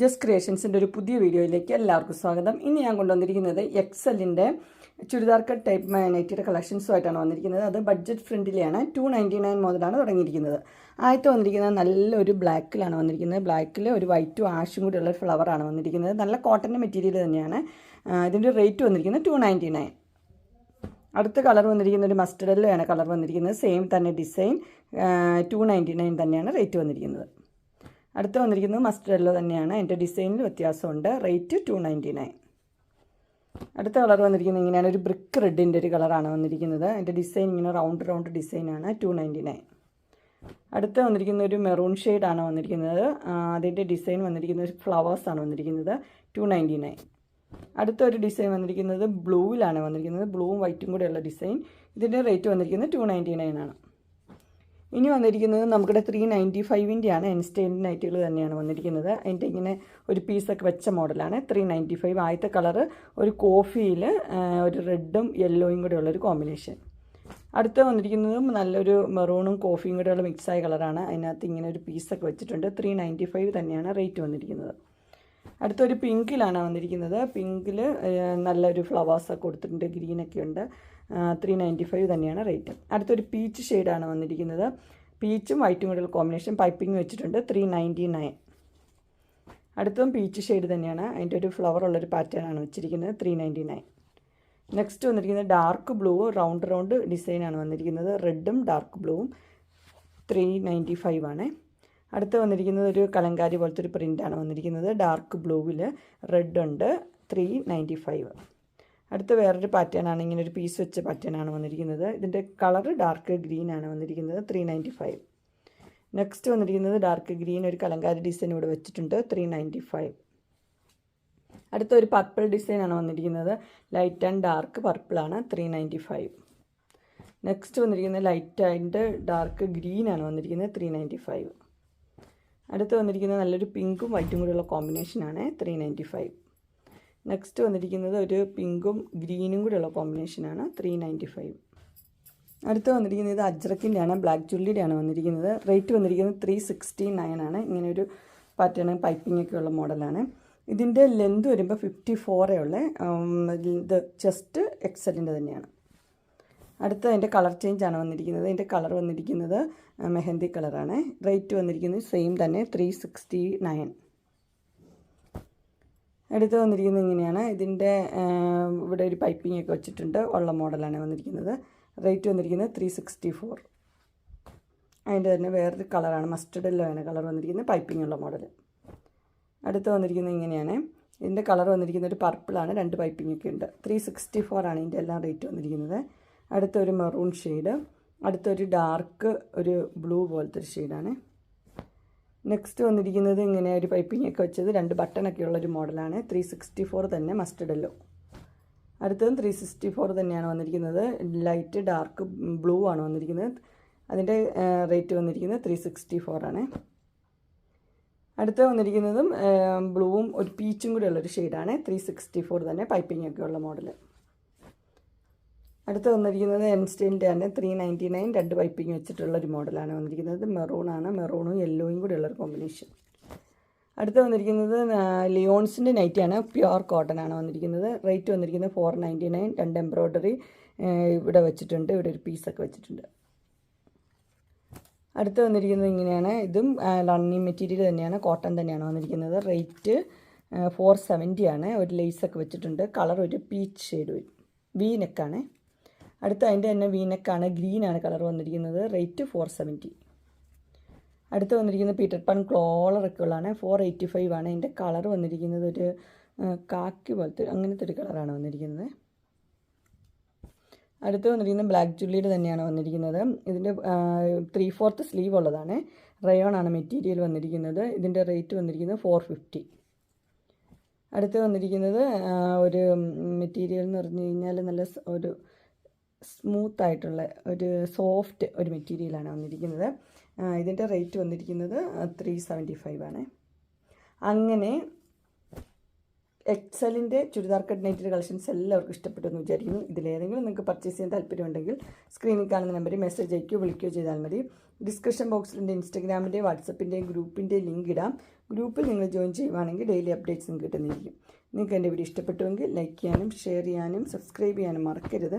Just ക്രിയേഷൻസിന്റെ ഒരു പുതിയ വീഡിയോയിലേക്ക് എല്ലാവർക്കും സ്വാഗതം. ഇന്ന് ഞാൻ കൊണ്ടുവന്നിരിക്കുന്നത് എക്സലിന്റെ ചുരിദാർ കട്ട് ടൈപ്പ് നൈറ്റിയുടെ കളക്ഷൻസുമായിട്ടാണ് വന്നിരിക്കുന്നത്. അത് ബഡ്ജറ്റ് ഫ്രണ്ടിലെയാണ് ടു നയന്റി നയൻ മുതലാണ് തുടങ്ങിയിരിക്കുന്നത്. ആദ്യത്തെ വന്നിരിക്കുന്നത് നല്ലൊരു ബ്ലാക്കിലാണ് വന്നിരിക്കുന്നത്. ബ്ലാക്കിൽ ഒരു വൈറ്റും ആഷും കൂടിയുള്ള ഒരു ഫ്ലവറാണ് വന്നിരിക്കുന്നത്. നല്ല കോട്ടന്റെ മെറ്റീരിയൽ തന്നെയാണ്. ഇതിന്റെ റേറ്റ് വന്നിരിക്കുന്നത് ടു നയന്റി നയൻ അടുത്ത കളർ വന്നിരിക്കുന്ന ഒരു ആണ് കളർ വന്നിരിക്കുന്നത്. സെയിം തന്നെ ഡിസൈൻ ടു നയന്റി നയൻ തന്നെയാണ് റേറ്റ് വന്നിരിക്കുന്നത്. അടുത്ത് വന്നിരിക്കുന്നത് മസ്റ്റർ യെല്ലോ തന്നെയാണ്. എന്റെ ഡിസൈനിൽ വ്യത്യാസമുണ്ട്. റേറ്റ് ടു നയന്റി നയൻ അടുത്ത കളർ വന്നിരിക്കുന്നത് ഇങ്ങനെയാണ്. ഒരു ബ്രിക്ക് റെഡിന്റെ ഒരു കളറാണ് വന്നിരിക്കുന്നത്. എന്റെ ഡിസൈൻ ഇങ്ങനെ റൗണ്ട് റൗണ്ട് ഡിസൈനാണ് ടു നയന്റി നയൻ അടുത്ത് വന്നിരിക്കുന്ന ഒരു മെറൂൺ ഷെയ്ഡാണ് വന്നിരിക്കുന്നത്. അതിന്റെ ഡിസൈൻ വന്നിരിക്കുന്നത് ഫ്ലവേഴ്സാണ് വന്നിരിക്കുന്നത്. ടു നയന്റി നയൻ അടുത്ത ഒരു ഡിസൈൻ വന്നിരിക്കുന്നത് ബ്ലൂവിലാണ് വന്നിരിക്കുന്നത്. ബ്ലൂവും വൈറ്റും കൂടെയുള്ള ഡിസൈൻ ഇതിന്റെ റേറ്റ് വന്നിരിക്കുന്നത് ടു നയന്റി നയൻ ആണ്. ഇനി വന്നിരിക്കുന്നത് നമ്മുടെ ത്രീ നയന്റി ഫൈവിന്റെയാണ് എൻസ്റ്റൈന്റെ നൈറ്റുകൾ തന്നെയാണ് വന്നിരിക്കുന്നത്. അതിന്റെ ഇങ്ങനെ ഒരു പീസൊക്കെ വെച്ച മോഡലാണ്. ത്രീ നയന്റി ഫൈവ് ആദ്യത്തെ കളറ് ഒരു കോഫിയിൽ ഒരു റെഡും യെല്ലോയും കൂടെ ഉള്ളൊരു കോമ്പിനേഷൻ അടുത്ത വന്നിരിക്കുന്നതും നല്ലൊരു മെറൂണും കോഫിയും കൂടെയുള്ള മിക്സായ കളറാണ് അതിനകത്ത് ഇങ്ങനെ ഒരു പീസൊക്കെ വെച്ചിട്ടുണ്ട്. ത്രീ നയന്റി ഫൈവ് തന്നെയാണ് റേറ്റ് വന്നിരിക്കുന്നത്. അടുത്തൊരു പിങ്കിലാണ് വന്നിരിക്കുന്നത്. പിങ്കിൽ നല്ലൊരു ഫ്ലവേഴ്സൊക്കെ കൊടുത്തിട്ടുണ്ട്. ഗ്രീനൊക്കെ ഉണ്ട്. ത്രീ നയന്റി ഫൈവ് തന്നെയാണ് റേറ്റ് അടുത്തൊരു പീച്ച് ഷെയ്ഡാണ് വന്നിരിക്കുന്നത്. പീച്ചും വൈറ്റും കൂടെയുള്ള കോമ്പിനേഷൻ പൈപ്പിംഗ് വെച്ചിട്ടുണ്ട്. ത്രീ നയന്റി നയൻ അടുത്തും പീച്ച് ഷെയ്ഡ് തന്നെയാണ്. അതിന്റെ ഒരു ഫ്ലവർ ഉള്ളൊരു പാറ്റേൺ ആണ് വെച്ചിരിക്കുന്നത്. ത്രീ നയന്റി നയൻ നെക്സ്റ്റ് വന്നിരിക്കുന്നത് ഡാർക്ക് ബ്ലൂ റൗണ്ട് റൗണ്ട് ഡിസൈനാണ് വന്നിരിക്കുന്നത്. റെഡും ഡാർക്ക് ബ്ലൂവും ത്രീ നയന്റി ഫൈവ് ആണ്. അടുത്ത് വന്നിരിക്കുന്നത് ഒരു കലങ്കാരി പോലത്തെ ഒരു പ്രിന്റാണ് വന്നിരിക്കുന്നത്. ഡാർക്ക് ബ്ലൂവിൽ റെഡ് ഉണ്ട്. ത്രീ നയന്റി ഫൈവ് അടുത്ത് വേറൊരു പാറ്റേൺ ആണ്. ഇങ്ങനെ ഒരു പീസ് വെച്ച പാറ്റേൺ ആണ് വന്നിരിക്കുന്നത്. ഇതിന്റെ കളർ ഡാർക്ക് ഗ്രീൻ ആണ് വന്നിരിക്കുന്നത്. ത്രീ നയന്റി ഫൈവ് നെക്സ്റ്റ് വന്നിരിക്കുന്നത് ഡാർക്ക് ഗ്രീൻ ഒരു കലങ്കാരി ഡിസൈൻ ഇവിടെ വെച്ചിട്ടുണ്ട്. ത്രീ നയന്റി ഫൈവ് അടുത്ത ഒരു പർപ്പിൾ ഡിസൈനാണ് വന്നിരിക്കുന്നത്. ലൈറ്റ് ആൻഡ് ഡാർക്ക് പർപ്പിളാണ് ത്രീ നയന്റി ഫൈവ് നെക്സ്റ്റ് വന്നിരിക്കുന്നത് ലൈറ്റ് ആൻഡ് ഡാർക്ക് ഗ്രീൻ ആണ് വന്നിരിക്കുന്നത്. ത്രീ നയന്റി ഫൈവ് അടുത്ത് വന്നിരിക്കുന്നത് നല്ലൊരു പിങ്കും വൈറ്റും കൂടെയുള്ള കോമ്പിനേഷനാണ് ത്രീ നയന്റി ഫൈവ് നെക്സ്റ്റ് വന്നിരിക്കുന്നത് ഒരു പിങ്കും ഗ്രീനും കൂടെയുള്ള കോമ്പിനേഷനാണ് ത്രീ നയന്റി ഫൈവ് അടുത്ത് വന്നിരിക്കുന്നത് ഇത് അജ്രക്കിന്റെയാണ് ബ്ലാക്ക് ജുള്ളിയുടെയാണ് വന്നിരിക്കുന്നത്. റേറ്റ് വന്നിരിക്കുന്നത് ത്രീ സിക്സ്റ്റി നയൻ ആണ്. ഇങ്ങനെ ഒരു പാറ്റേൺ പൈപ്പിംഗ് ഒക്കെ ഉള്ള മോഡലാണ് ഇതിന്റെ ലെന്ത് വരുമ്പോൾ ഫിഫ്റ്റി ഫോറേ ഉള്ളത് ഉം, ഇത് ചെസ്റ്റ് എക്സലിന്റെ തന്നെയാണ്. അടുത്ത അതിന്റെ കളർ ചേഞ്ച് ആണ് വന്നിരിക്കുന്നത്. അതിന്റെ കളർ വന്നിരിക്കുന്നത് മെഹന്തി കളറാണ്. റേറ്റ് വന്നിരിക്കുന്നത് സെയിം തന്നെ ത്രീ സിക്സ്റ്റി നയൻ അടുത്ത് വന്നിരിക്കുന്നത് ഇങ്ങനെയാണ്. ഇതിന്റെ ഇവിടെ ഒരു പൈപ്പിംഗ് ഒക്കെ വെച്ചിട്ടുണ്ട്. ഉള്ള മോഡലാണ് വന്നിരിക്കുന്നത്. റേറ്റ് വന്നിരിക്കുന്നത് ത്രീ സിക്സ്റ്റി ഫോർ അതിന്റെ തന്നെ വേറൊരു കളറാണ്. മസ്റ്റർഡ് യെല്ലോ ആണ് കളർ വന്നിരിക്കുന്നത്. പൈപ്പിംഗ് ഉള്ള മോഡൽ. അടുത്ത് വന്നിരിക്കുന്നത് ഇങ്ങനെയാണ്. ഇതിന്റെ കളർ വന്നിരിക്കുന്നത് ഒരു പർപ്പിളാണ് രണ്ട് പൈപ്പിംഗ് ഒക്കെ ഉണ്ട്. ത്രീ സിക്സ്റ്റി ഫോർ ആണ് ഇതിന്റെ എല്ലാം റേറ്റ് വന്നിരിക്കുന്നത്. അടുത്തൊരു മെറൂൺ ഷെയ്ഡ് അടുത്തൊരു ഡാർക്ക് ഒരു ബ്ലൂ പോലത്തെ ഒരു ഷെയ്ഡാണ് നെക്സ്റ്റ് വന്നിരിക്കുന്നത് ഇങ്ങനെ ഒരു പൈപ്പിംഗ് ഒക്കെ വെച്ചത് രണ്ട് ബട്ടണൊക്കെ ഉള്ളൊരു മോഡലാണ് ത്രീ സിക്സ്റ്റി ഫോർ തന്നെ മസ്റ്റർഡ് എല്ലോ അടുത്തതും ത്രീ സിക്സ്റ്റി ഫോർ തന്നെയാണ് വന്നിരിക്കുന്നത്. ലൈറ്റ് ഡാർക്ക് ബ്ലൂ ആണ് വന്നിരിക്കുന്നത്. അതിന്റെ റേറ്റ് വന്നിരിക്കുന്നത് ത്രീ സിക്സ്റ്റി ഫോർ ആണ്. അടുത്ത് വന്നിരിക്കുന്നതും ബ്ലൂവും ഒരു പീച്ചും കൂടി ഉള്ളൊരു ഷെയ്ഡാണ് ത്രീ സിക്സ്റ്റി ഫോർ തന്നെ പൈപ്പിംഗ് ഒക്കെ ഉള്ള മോഡൽ അടുത്ത് വന്നിരിക്കുന്നത് എൻസ്റ്റൈന്റെ തന്നെ ത്രീ നയന്റി നയൻ രണ്ട് പൈപ്പിംഗ് വെച്ചിട്ടുള്ള ഒരു മോഡലാണ് വന്നിരിക്കുന്നത്. മെറൂൺ ആണ്. മെറൂണും യെല്ലോയും കൂടി ഉള്ളൊരു കോമ്പിനേഷൻ അടുത്ത് വന്നിരിക്കുന്നത് ലിയോൺസിന്റെ നൈറ്റിയാണ് പ്യുവർ കോട്ടൺ ആണ് വന്നിരിക്കുന്നത്. റേറ്റ് വന്നിരിക്കുന്നത് ഫോർ നയന്റി നയൻ രണ്ട് എംബ്രോയ്ഡറി ഇവിടെ വെച്ചിട്ടുണ്ട്. ഇവിടെ ഒരു പീസൊക്കെ വെച്ചിട്ടുണ്ട്. അടുത്ത് വന്നിരിക്കുന്നത് ഇങ്ങനെയാണ്. ഇതും റണ്ണിങ് മെറ്റീരിയൽ തന്നെയാണ്. കോട്ടൺ തന്നെയാണ് വന്നിരിക്കുന്നത്. റേറ്റ് ഫോർ സെവന്റി ആണ്. ഒരു ലേസൊക്കെ വെച്ചിട്ടുണ്ട്. കളർ ഒരു പീച്ച് ഷെയ്ഡ് വരും. വി നെക്കാണ് അടുത്ത അതിന്റെ തന്നെ വി നെക്കാണ് ഗ്രീനാണ് കളർ വന്നിരിക്കുന്നത് റേറ്റ് ഫോർ സെവന്റി അടുത്ത് വന്നിരിക്കുന്നത് പീറ്റർ പൺ ക്ലോളറൊക്കെ ഉള്ളതാണ് ഫോർ എയ്റ്റി ഫൈവ് ആണ്. അതിന്റെ കളർ വന്നിരിക്കുന്നത് ഒരു കാക്കി പോലത്തെ അങ്ങനത്തെ ഒരു കളറാണ് വന്നിരിക്കുന്നത്. അടുത്ത് വന്നിരിക്കുന്നത് ബ്ലാക്ക് ജുള്ളിയുടെ തന്നെയാണ് വന്നിരിക്കുന്നത്. ഇതിന്റെ ത്രീ ഫോർത്ത് സ്ലീവ് ഉള്ളതാണ്. റയോൺ ആണ് മെറ്റീരിയൽ വന്നിരിക്കുന്നത്. ഇതിന്റെ റേറ്റ് വന്നിരിക്കുന്നത് ഫോർ ഫിഫ്റ്റി അടുത്ത് വന്നിരിക്കുന്നത് ഒരു മെറ്റീരിയൽ എന്ന് പറഞ്ഞു കഴിഞ്ഞാൽ നല്ല ഒരു സ്മൂത്ത് ആയിട്ടുള്ള ഒരു സോഫ്റ്റ് ഒരു മെറ്റീരിയലാണ് വന്നിരിക്കുന്നത്. ഇതിന്റെ റേറ്റ് വന്നിരിക്കുന്നത് ത്രീ സെവന്റി ഫൈവ് ആണ്. അങ്ങനെ എക്സലിന്റെ ചുരിദാർ കട്ട് കളക്ഷൻസ് എല്ലാവർക്കും ഇഷ്ടപ്പെട്ടു എന്ന് വിചാരിക്കുന്നു. ഇതിലേതെങ്കിലും നിങ്ങൾക്ക് പർച്ചേസ് ചെയ്യാൻ താല്പര്യമുണ്ടെങ്കിൽ സ്ക്രീനിൽ കാണുന്ന നമ്പറിൽ മെസ്സേജ് അയക്കുകയോ വിളിക്കുകയോ ചെയ്താൽ മതി. ഡിസ്ക്രിപ്ഷൻ ബോക്സിലിന്റെ ഇൻസ്റ്റഗ്രാമിന്റെ വാട്സപ്പിന്റെയും ഗ്രൂപ്പിന്റെയും ലിങ്ക് ഇടാം. ഗ്രൂപ്പിൽ നിങ്ങൾ ജോയിൻ ചെയ്യുവാണെങ്കിൽ ഡെയിലി അപ്ഡേറ്റ്സും കിട്ടുന്നതായിരിക്കും. നിങ്ങൾക്ക് എന്റെ വീഡിയോ ഇഷ്ടപ്പെട്ടുവെങ്കിൽ ലൈക്ക് ചെയ്യാനും ഷെയർ ചെയ്യാനും സബ്സ്ക്രൈബ് ചെയ്യാനും മറക്കരുത്.